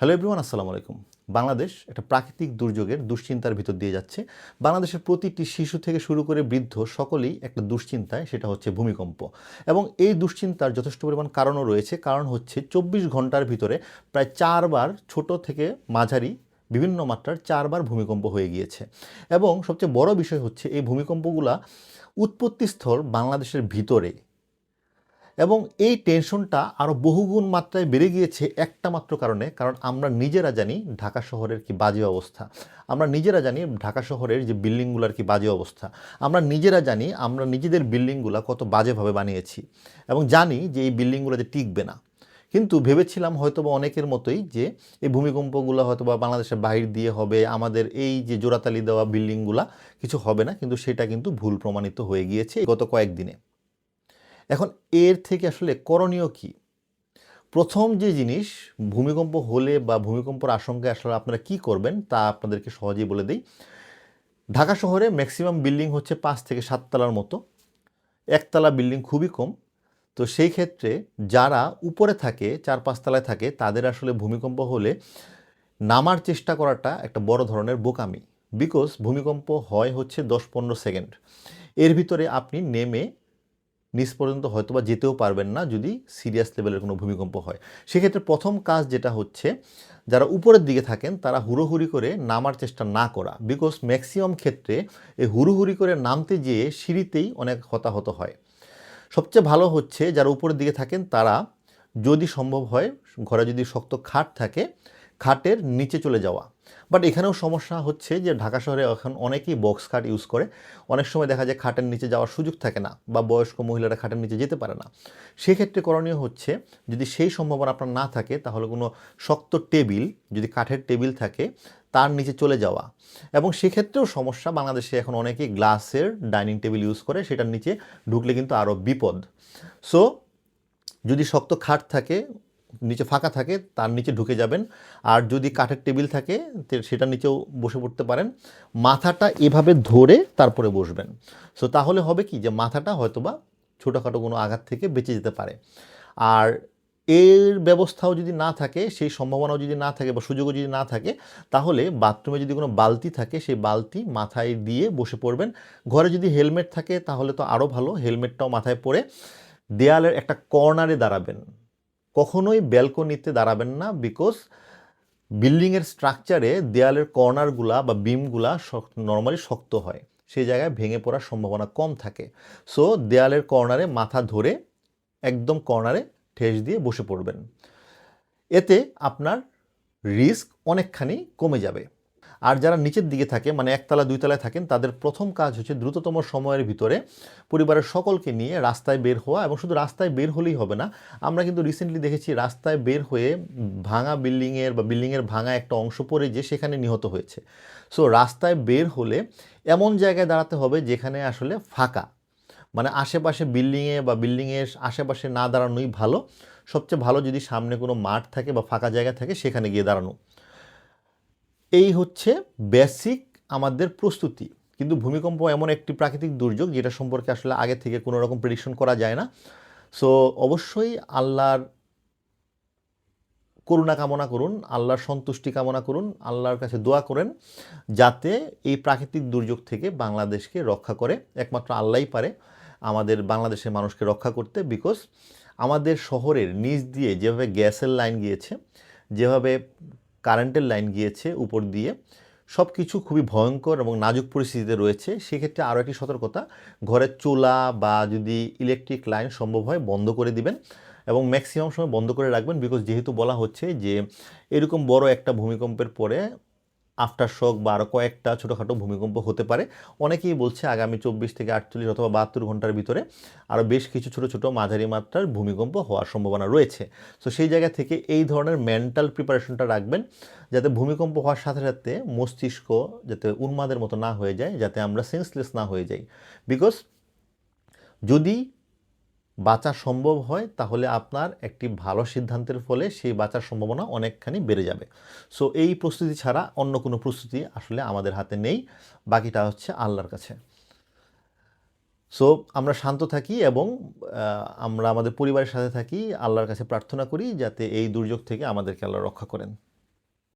Hello everyone, আসসালামু আলাইকুম। বাংলাদেশ একটা প্রাকৃতিক দুর্যোগের দুশ্চিন্তার ভিতর দিয়ে যাচ্ছে। বাংলাদেশের প্রতিটি শিশু থেকে শুরু করে বৃদ্ধ সকলেই একটা দুশ্চিন্তায়, সেটা হচ্ছে ভূমিকম্প। এবং এই দুশ্চিন্তার যথেষ্ট পরিমাণ কারণও রয়েছে। কারণ হচ্ছে চব্বিশ ঘণ্টার ভিতরে প্রায় চারবার ছোট থেকে মাঝারি, বিভিন্ন মাত্রার চারবার ভূমিকম্প হয়ে গিয়েছে। এবং সবচেয়ে বড় বিষয় হচ্ছে এই ভূমিকম্পগুলা উৎপত্তিস্থল বাংলাদেশের ভিতরে এবং এই টেনশনটা আরও বহুগুণ মাত্রায় বেড়ে গিয়েছে একটা মাত্র কারণে, কারণ আমরা নিজেরা জানি ঢাকা শহরের কি বাজে অবস্থা। আমরা নিজেরা জানি ঢাকা শহরের যে বিল্ডিংগুলোর কি বাজে অবস্থা। আমরা নিজেরা জানি আমরা নিজেদের বিল্ডিংগুলো কত বাজেভাবে বানিয়েছি এবং জানি যে এই বিল্ডিংগুলো যে টিকবে না। কিন্তু ভেবেছিলাম হয়তো বা অনেকের মতোই যে এই ভূমিকম্পগুলো হয়তো বা বাংলাদেশের বাহির দিয়ে হবে, আমাদের এই যে জোড়াতালি দেওয়া বিল্ডিংগুলা কিছু হবে না, কিন্তু সেটা কিন্তু ভুল প্রমাণিত হয়ে গিয়েছে গত কয়েকদিনে। এখন এর থেকে আসলে করণীয় কি? প্রথম যে জিনিস, ভূমিকম্প হলে বা ভূমিকম্পর আশঙ্কায় আসলে আপনারা কি করবেন তা আপনাদেরকে সহজেই বলে দিই। ঢাকা শহরে ম্যাক্সিমাম বিল্ডিং হচ্ছে পাঁচ থেকে সাততলার মতো। একতলা বিল্ডিং খুবই কম। তো সেই ক্ষেত্রে যারা উপরে থাকে, চার পাঁচতলায় থাকে, তাদের আসলে ভূমিকম্প হলে নামার চেষ্টা করাটা একটা বড় ধরনের বোকামি। বিকজ ভূমিকম্প হয় হচ্ছে দশ পনেরো সেকেন্ড। এর ভিতরে আপনি নেমে নিচ পর্যন্ত হয়তো বা যেতেও পারবেন না যদি সিরিয়াস লেভেলের কোনো ভূমিকম্প হয়। সেক্ষেত্রে প্রথম কাজ যেটা হচ্ছে, যারা উপরের দিকে থাকেন, তারা হুড়োহুড়ি করে নামার চেষ্টা না করা। বিকজ ম্যাক্সিমাম ক্ষেত্রে এই হুড়োহুড়ি করে নামতে যেয়ে সিঁড়িতেই অনেক হতাহত হয়। সবচেয়ে ভালো হচ্ছে, যারা উপরের দিকে থাকেন, তারা যদি সম্ভব হয়, ঘরে যদি শক্ত খাট থাকে খাটের নিচে চলে যাওয়া। বাট এখানেও সমস্যা হচ্ছে যে ঢাকা শহরে এখন অনেকেই বক্স খাট ইউজ করে। অনেক সময় দেখা যায় খাটের নিচে যাওয়ার সুযোগ থাকে না বা বয়স্ক মহিলারা খাটের নিচে যেতে পারে না। সেক্ষেত্রে করণীয় হচ্ছে যদি সেই সম্ভাবনা আপনার না থাকে তাহলে কোনো শক্ত টেবিল, যদি কাঠের টেবিল থাকে, তার নিচে চলে যাওয়া। এবং সেক্ষেত্রেও সমস্যা, বাংলাদেশে এখন অনেকেই গ্লাসের ডাইনিং টেবিল ইউজ করে, সেটার নিচে ঢুকলে কিন্তু আরও বিপদ। সো যদি শক্ত খাট থাকে নিচে ফাঁকা থাকে, তার নিচে ঢুকে যাবেন। আর যদি কাঠের টেবিল থাকে, তে সেটার নিচেও বসে পড়তে পারেন। মাথাটা এভাবে ধরে তারপরে বসবেন। সো তাহলে হবে কি যে মাথাটা হয়তোবা ছোটোখাটো কোনো আঘাত থেকে বেঁচে যেতে পারে। আর এর ব্যবস্থাও যদি না থাকে, সেই সম্ভাবনাও যদি না থাকে বা সুযোগও যদি না থাকে, তাহলে বাথরুমে যদি কোনো বালতি থাকে, সেই বালতি মাথায় দিয়ে বসে পড়বেন। ঘরে যদি হেলমেট থাকে, তাহলে তো আরও ভালো, হেলমেটটাও মাথায় পরে দেয়ালের একটা কর্নারে দাঁড়াবেন। কখনোই ব্যালকনিতে দাঁড়াবেন না বিকজ বিল্ডিংয়ের স্ট্রাকচারে দেয়ালের কর্নারগুলা বা বিমগুলা নর্মালি শক্ত হয়। সেই জায়গায় ভেঙে পড়ার সম্ভাবনা কম থাকে। সো দেয়ালের কর্নারে মাথা ধরে একদম কর্নারে ঠেস দিয়ে বসে পড়বেন। এতে আপনার রিস্ক অনেকখানি কমে যাবে। আর যারা নিচের দিকে থাকে মানে একতলা, দুইতলায় থাকেন, তাদের প্রথম কাজ হচ্ছে দ্রুততম সময়ের ভিতরে পরিবারের সকলকে নিয়ে রাস্তায় বের হওয়া এবং শুধু রাস্তায় বের হলেই হবে না, আমরা কিন্তু রিসেন্টলি দেখেছি রাস্তায় বের হয়ে ভাঙা বিল্ডিংয়ের বা বিল্ডিংয়ের ভাঙা একটা অংশ পড়ে যে সেখানে নিহত হয়েছে। সো রাস্তায় বের হলে এমন জায়গায় দাঁড়াতে হবে যেখানে আসলে ফাঁকা। মানে আশেপাশে বিল্ডিংয়ে বা বিল্ডিংয়ের আশেপাশে না দাঁড়ানোই ভালো। সবচেয়ে ভালো যদি সামনে কোনো মাঠ থাকে বা ফাঁকা জায়গা থাকে সেখানে গিয়ে দাঁড়ানো। এই হচ্ছে বেসিক আমাদের প্রস্তুতি। কিন্তু ভূমিকম্প এমন একটি প্রাকৃতিক দুর্যোগ যেটা সম্পর্কে আসলে আগে থেকে কোনো রকম প্রেডিকশন করা যায় না। সো অবশ্যই আল্লাহর করুণা কামনা করুন, আল্লাহর সন্তুষ্টি কামনা করুন, আল্লাহর কাছে দোয়া করেন যাতে এই প্রাকৃতিক দুর্যোগ থেকে বাংলাদেশকে রক্ষা করে। একমাত্র আল্লাহই পারে আমাদের বাংলাদেশের মানুষকে রক্ষা করতে বিকজ আমাদের শহরের নিচ দিয়ে যেভাবে গ্যাসের লাইন গিয়েছে, যেভাবে কারেন্টের লাইন গিয়েছে উপর দিয়ে। সব কিছু খুবই ভয়ঙ্কর এবং নাজুক পরিস্থিতিতে রয়েছে। সেক্ষেত্রে আরও একটি সতর্কতা, ঘরের চোলা বা যদি ইলেকট্রিক লাইন সম্ভব হয় বন্ধ করে দিবেন এবং ম্যাক্সিমাম সময় বন্ধ করে রাখবেন বিকজ যেহেতু বলা হচ্ছে যে এরকম বড় একটা ভূমিকম্পের পরে আফটার শক বা আরও কয়েকটা ছোটোখাটো ভূমিকম্প হতে পারে। অনেকেই বলছে আগামী চব্বিশ থেকে আটচল্লিশ অথবা বাহাত্তর ঘণ্টার ভিতরে আরও বেশ কিছু ছোটো ছোটো মাঝারি মাত্রার ভূমিকম্প হওয়ার সম্ভাবনা রয়েছে। সো সেই জায়গা থেকে এই ধরনের মেন্টাল প্রিপারেশনটা রাখবেন, যাতে ভূমিকম্প হওয়ার সাথে সাথে মস্তিষ্ক যাতে উন্মাদের মতো না হয়ে যায়, যাতে আমরা সেন্সলেস না হয়ে যাই। বিকজ যদি বাঁচা সম্ভব হয়, তাহলে আপনার একটি ভালো সিদ্ধান্তের ফলে সেই বাঁচার সম্ভাবনা অনেকখানি বেড়ে যাবে। সো এই প্রস্তুতি ছাড়া অন্য কোনো প্রস্তুতি আসলে আমাদের হাতে নেই, বাকিটা হচ্ছে আল্লাহর কাছে। সো আমরা শান্ত থাকি এবং আমরা আমাদের পরিবারের সাথে থাকি, আল্লাহর কাছে প্রার্থনা করি যাতে এই দুর্যোগ থেকে আমাদেরকে আল্লাহ রক্ষা করেন।